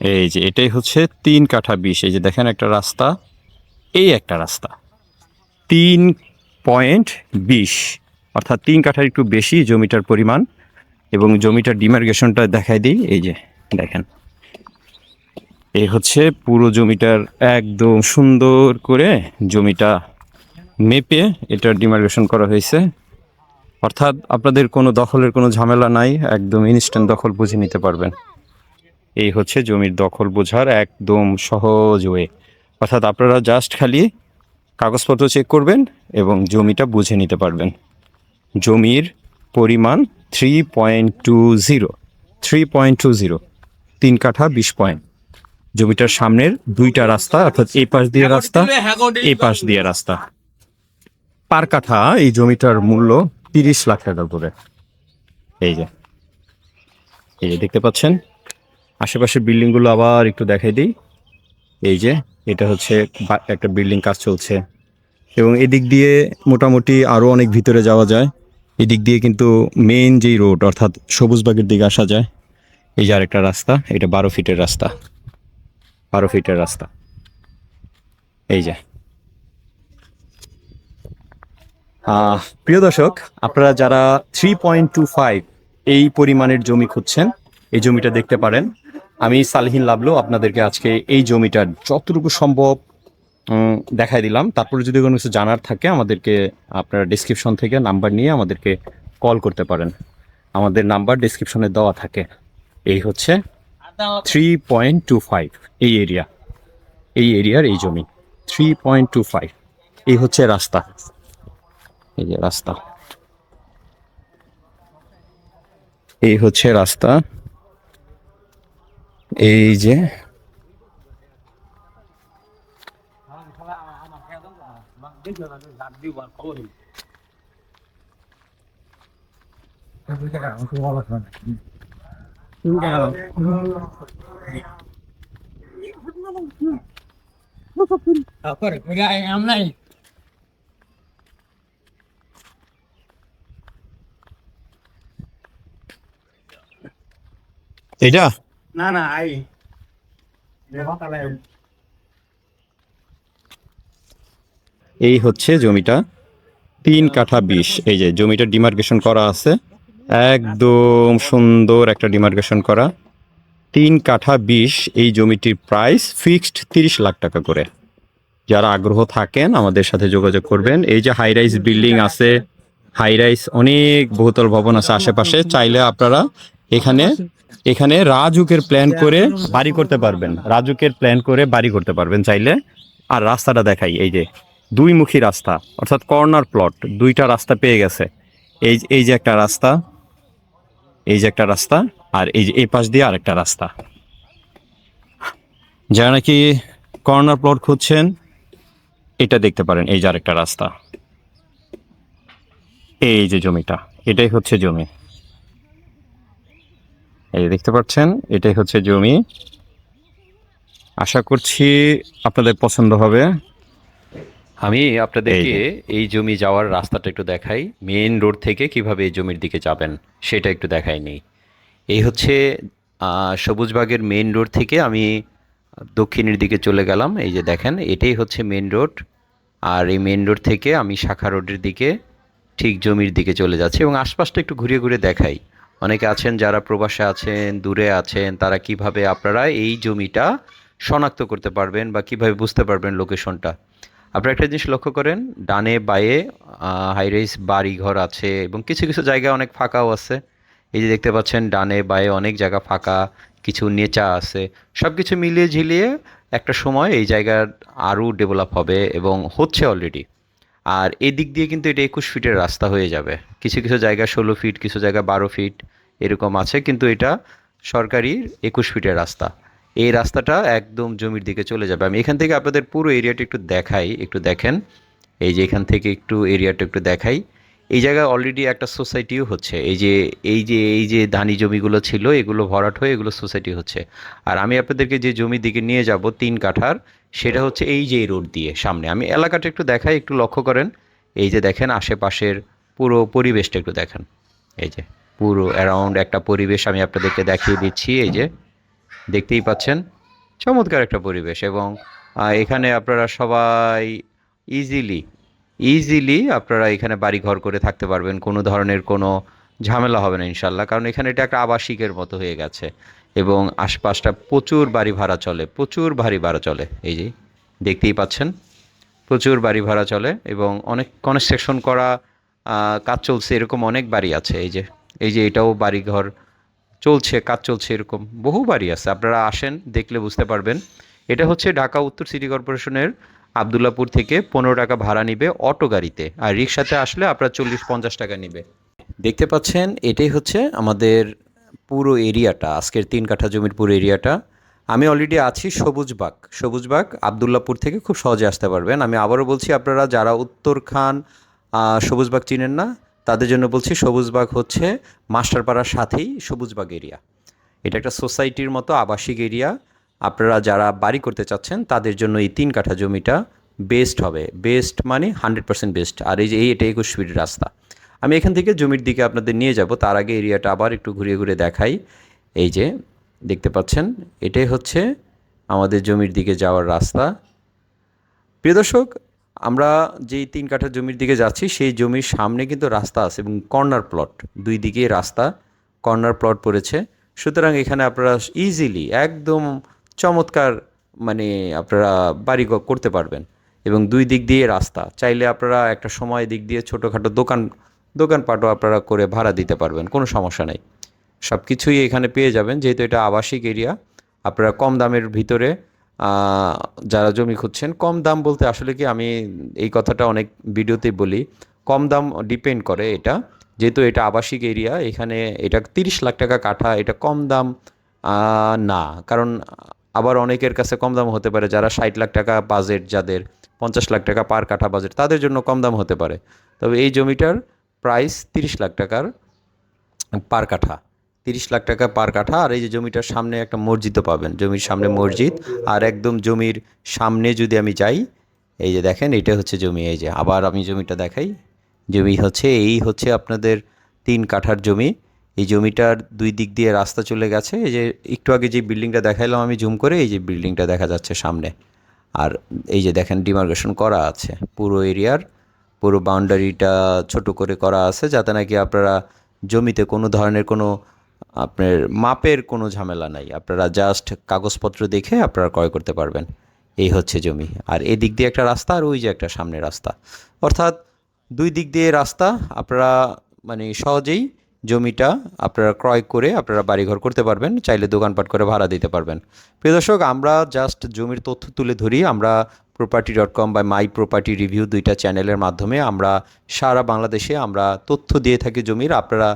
এই যে এটাই হচ্ছে তিন কাঠা বিশ এই যে দেখেন একটা রাস্তা, এই একটা রাস্তা। তিন পয়েন্ট বিশ অর্থাৎ তিন কাঠার একটু বেশি জমিটার পরিমাণ এবং জমিটার ডিমার্গেশনটা দেখাই দিই। এই যে দেখেন, এই হচ্ছে পুরো জমিটার একদম সুন্দর করে জমিটা মেপে এটার ডিমার্গেশন করা হয়েছে। অর্থাৎ আপনাদের কোনো দখলের কোনো ঝামেলা নাই, একদম ইনস্ট্যান্ট দখল বুঝে নিতে পারবেন। এই হচ্ছে জমির দখল বোঝার একদম সহজ ওয়ে। অর্থাৎ আপনারা জাস্ট খালি কাগজপত্র চেক করবেন এবং জমিটা বুঝে নিতে পারবেন। জমির পরিমাণ three point two zero three point two zero তিন কাঠা বিশ পয়েন্ট জমিটার সামনের দুইটা রাস্তা অর্থাৎ এই পাশ দিয়ে রাস্তা এই পাশ দিয়ে রাস্তা। পার কাঠা এই জমিটার মূল্য তিরিশ লাখ টাকা করে। এই যে এই যে দেখতে পাচ্ছেন? আশেপাশের বিল্ডিংগুলো আবার একটু দেখাই দিই। এই যে, এটা হচ্ছে একটা বিল্ডিং কাজ চলছে। এবং এদিক দিয়ে মোটামুটি আরও অনেক ভিতরে যাওয়া যায়। এদিক দিয়ে কিন্তু মেইন যেই রোড অর্থাৎ সবুজবাগের দিকে আসা যায়। এই যে আরেকটা রাস্তা, এটা বারো ফিটের রাস্তা। বারো ফিটের রাস্তা। এই যে। প্রিয় দর্শক, আপনারা যারা থ্রি পয়েন্ট টু ফাইভ এই পরিমাণের জমি খুঁজছেন, এই জমিটা দেখতে পারেন। আমি সালহীন লাভলো আপনাদেরকে আজকে এই জমিটার যতটুকু সম্ভব দেখাই দিলাম। তারপরে যদি কোনো কিছু জানার থাকে, আমাদেরকে আপনারা ডিসক্রিপশন থেকে নাম্বার নিয়ে আমাদেরকে কল করতে পারেন। আমাদের নাম্বার ডিসক্রিপশনে দেওয়া থাকে। এই হচ্ছে থ্রি পয়েন্ট টু ফাইভ এই এরিয়া এই এরিয়ার এই জমি। থ্রি পয়েন্ট টু ফাইভ এই হচ্ছে রাস্তা। এই যে রাস্তা। এই হচ্ছে রাস্তা। এই যে আমলাই এটা না না, আই। এই হচ্ছে জমিটা। তিন কাঠা বিশ এই যে জমিটা ডিমার্কেশন করা আছে। একদম সুন্দর একটা ডিমার্কেশন করা। তিন কাঠা বিশ এই জমিটির প্রাইস ফিক্সড তিরিশ লাখ টাকা করে। যারা আগ্রহ থাকেন আমাদের সাথে যোগাযোগ করবেন। এই যে হাই রাইজ বিল্ডিং আছে। হাই রাইজ অনেক বহুতল ভবন আছে আশেপাশে। চাইলে আপনারা এখানে এখানে রাজুকের প্ল্যান করে বাড়ি করতে পারবেন। রাজুকের প্ল্যান করে বাড়ি করতে পারবেন চাইলে। আর রাস্তাটা দেখাই এই যে দুই মুখী রাস্তা অর্থাৎ কর্নার প্লট দুইটা রাস্তা পেয়ে গেছে। এই এই যে একটা রাস্তা এই যে একটা রাস্তা আর এই যে এই পাশ দিয়ে আরেকটা রাস্তা। যারা নাকি কর্নার প্লট খুঁজছেন এটা দেখতে পারেন এই যে আরেকটা রাস্তা। এই যে জমিটা এটাই হচ্ছে জমি। এই দেখতে পাচ্ছেন এটাই হচ্ছে জমি। আশা করছি আপনাদের পছন্দ হবে। আমি আপনাদেরকে এই জমি যাওয়ার রাস্তাটা একটু দেখাই। মেইন রোড থেকে কীভাবে এই জমির দিকে যাবেন সেটা একটু দেখাই নেই এই হচ্ছে সবুজবাগের মেইন রোড থেকে আমি দক্ষিণের দিকে চলে গেলাম। এই যে দেখেন এটাই হচ্ছে মেইন রোড। আর এই মেইন রোড থেকে আমি শাখা রোডের দিকে ঠিক জমির দিকে চলে যাচ্ছি এবং আশপাশটা একটু ঘুরে ঘুরে দেখাই। অনেকে আছেন যারা প্রবাসে আছেন, দূরে আছেন, তারা কীভাবে আপনারা এই জমিটা শনাক্ত করতে পারবেন বা কীভাবে বুঝতে পারবেন লোকেশনটা? আপনারা একটা জিনিস লক্ষ্য করেন, ডানে বায়ে হাইরাইস বাড়ি ঘর আছে এবং কিছু কিছু জায়গা অনেক ফাঁকাও আছে। এই যে দেখতে পাচ্ছেন, ডানে বায়ে অনেক জায়গা ফাঁকা, কিছু নেচা আছে। সব কিছু মিলিয়ে ঝিলিয়ে একটা সময় এই জায়গার আরও ডেভেলপ হবে এবং হচ্ছে অলরেডি আর এই দিক দিয়ে কিন্তু এটা একুশ ফিটের রাস্তা হয়ে যাবে। কিছু কিছু জায়গা ষোলো ফিট কিছু জায়গা বারো ফিট এরকম আছে, কিন্তু এটা সরকারি একুশ ফিটের রাস্তা। এই রাস্তাটা একদম জমির দিকে চলে যাবে। আমি এখান থেকে আপনাদের পুরো এরিয়াটা একটু দেখাই, একটু দেখেন। এই যে এখান থেকে একটু এরিয়াটা একটু দেখাই। এই জায়গায় অলরেডি একটা সোসাইটিও হচ্ছে। এই যে এই যে এই যে ধানি জমিগুলো ছিল, এগুলো ভরাট হয়ে এগুলো সোসাইটি হচ্ছে। আর আমি আপনাদেরকে যে জমির দিকে নিয়ে যাব, তিন কাঠার, সেটা হচ্ছে এই যে রোড দিয়ে সামনে। আমি এলাকাটা একটু দেখাই, একটু লক্ষ্য করেন। এই যে দেখেন, আশেপাশের পুরো পরিবেশটা একটু দেখেন। এই যে। পুরো অ্যারাউন্ড একটা পরিবেশ আমি আপনাদেরকে দেখিয়ে দিচ্ছি, এই যে। দেখতেই পাচ্ছেন? চমৎকার একটা পরিবেশ এবং এখানে আপনারা সবাই ইজিলি ইজিলি আপনারা এখানে বাড়ি ঘর করে থাকতে পারবেন। কোনো ধরনের কোনো ঝামেলা হবে না ইনশাল্লাহ, কারণ এখানে এটা একটা আবাসিকের মতো হয়ে গেছে এবং আশপাশটা প্রচুর বাড়ি ভাড়া চলে, প্রচুর বাড়ি ভাড়া চলে, এই যে, দেখতেই পাচ্ছেন? প্রচুর বাড়ি ভাড়া চলে এবং অনেক কনস্ট্রাকশন করা কাজ চলছে, এরকম অনেক বাড়ি আছে, এই যে। এই যে এটাও বাড়িঘর চলছে কাজ চলছে এরকম বহু বাড়ি আছে আপনারা আসেন দেখলে বুঝতে পারবেন। এটা হচ্ছে ঢাকা উত্তর সিটি কর্পোরেশনের আবদুল্লাপুর থেকে পনেরো টাকা ভাড়া নিবে অটো গাড়িতে আর রিক্সাতে আসলে আপনার চল্লিশ পঞ্চাশ টাকা নিবে। দেখতে পাচ্ছেন এটাই হচ্ছে আমাদের পুরো এরিয়াটা আজকের তিন কাঠা জমির পুরো এরিয়াটা। আমি অলরেডি আছি সবুজবাগ সবুজবাগ আবদুল্লাপুর থেকে খুব সহজে আসতে পারবেন। আমি আবারও বলছি আপনারা যারা উত্তরখান আহ, সবুজবাগ চিনেন না তাদের জন্য বলছি সবুজবাগ হচ্ছে মাস্টারপাড়ার সাথেই সবুজবাগ এরিয়া এটা একটা সোসাইটির মতো আবাসিক এরিয়া আপনারা যারা বাড়ি করতে চাচ্ছেন, তাদের জন্য এই তিন কাঠা জমিটা বেস্ট হবে। বেস্ট মানে হান্ড্রেড পার্সেন্ট বেস্ট আর এই যে এই এটা একুশ ফিট রাস্তা। আমি এখান থেকে জমির দিকে আপনাদের নিয়ে যাব। তার আগে এরিয়াটা আবার একটু ঘুরিয়ে ঘুরে দেখাই। এই যে দেখতে পাচ্ছেন, এটাই হচ্ছে আমাদের জমির দিকে যাওয়ার রাস্তা। প্রিয় দর্শক আমরা যেই তিন কাঠা জমির দিকে যাচ্ছি, সেই জমির সামনে কিন্তু রাস্তা আছে এবং কর্নার প্লট। দুই দিকে রাস্তা, কর্নার প্লট পড়েছে। সুতরাং এখানে আপনারা ইজিলি একদম চমৎকার মানে আপনারা বাড়ি করতে পারবেন এবং দুই দিক দিয়ে রাস্তা। চাইলে আপনারা একটা সময় দিক দিয়ে ছোটোখাটো দোকান, দোকানপাটও আপনারা করে ভাড়া দিতে পারবেন, কোনো সমস্যা নেই। সব কিছুই এখানে পেয়ে যাবেন, যেহেতু এটা আবাসিক এরিয়া, আপনারা কম দামের ভিতরে যারা জমি খুঁজছেন, কম দাম বলতে আসলে কি আমি এই কথাটা অনেক ভিডিওতেই বলি, কম দাম ডিপেন্ড করে এটা। যেহেতু এটা আবাসিক এরিয়া, এখানে এটা তিরিশ লাখ টাকা কাঠা, এটা কম দাম না। কারণ আবার অনেকের কাছে কম দাম হতে পারে, যারা ষাট লাখ টাকা বাজেট যাদের, পঞ্চাশ লাখ টাকা পার কাঠা বাজেট তাদের জন্য কম দাম হতে পারে। তবে এই জমিটার প্রাইস তিরিশ লাখ টাকার পার কাঠা। তিরিশ লাখ টাকা পার কাঠা আর এই যে জমিটার সামনে একটা মসজিদও পাবেন। জমির সামনে মসজিদ আর একদম জমির সামনে যদি আমি যাই, এই যে দেখেন, এটা হচ্ছে জমি, এই যে আবার আমি জমিটা দেখাই। জমি হচ্ছে, এই হচ্ছে আপনাদের তিন কাঠার জমি। এই জমিটার দুই দিক দিয়ে রাস্তা চলে গেছে। এই যে একটু আগে যে বিল্ডিংটা দেখাইলাম আমি জুম করে, এই যে বিল্ডিংটা দেখা যাচ্ছে সামনে। আর এই যে দেখেন, ডিমার্কেশন করা আছে পুরো এরিয়ার। পুরো বাউন্ডারিটা ছোট করে করা আছে, যাতে নাকি আপনারা জমিতে কোনো ধরনের কোনো আপনার মাপের কোনো ঝামেলা নাই। আপনারা জাস্ট কাগজপত্র দেখে আপনারা ক্রয় করতে পারবেন। এই হচ্ছে জমি। আর এই দিক দিয়ে একটা রাস্তা আর ওই যে একটা সামনে রাস্তা। অর্থাৎ দুই দিক দিয়ে রাস্তা, আপনারা মানে সহজেই জমিটা আপনারা ক্রয় করে আপনারা বাড়িঘর করতে পারবেন, চাইলে দোকানপাট করে ভাড়া দিতে পারবেন। প্রিয় দর্শক, আমরা জাস্ট জমির তথ্য তুলে ধরি। আমরা প্রপার্টি ডট কম বা মাই প্রপার্টি রিভিউ দুইটা চ্যানেলের মাধ্যমে আমরা সারা বাংলাদেশে আমরা তথ্য দিয়ে থাকি জমির। আপনারা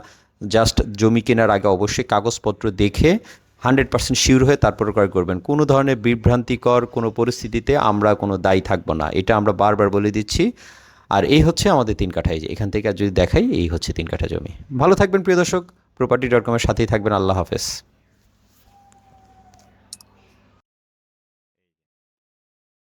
জাস্ট জমি কেনার আগে অবশ্যই কাগজপত্র দেখে হান্ড্রেড পার্সেন্ট শিওর হয়ে তারপর ক্রয় করবেন। কোনো ধরনের বিভ্রান্তিকর কোনো পরিস্থিতিতে আমরা কোনো দায়ী থাকব না। এটা আমরা বারবার বলে দিচ্ছি। আর এই হচ্ছে আমাদের তিন কাঠায় এখান থেকে আর যদি দেখাই, এই হচ্ছে তিন কাঠা জমি। ভালো থাকবেন প্রিয় দর্শক প্রপার্টি ডট কমের সাথেই থাকবেন। আল্লাহ হাফেজ।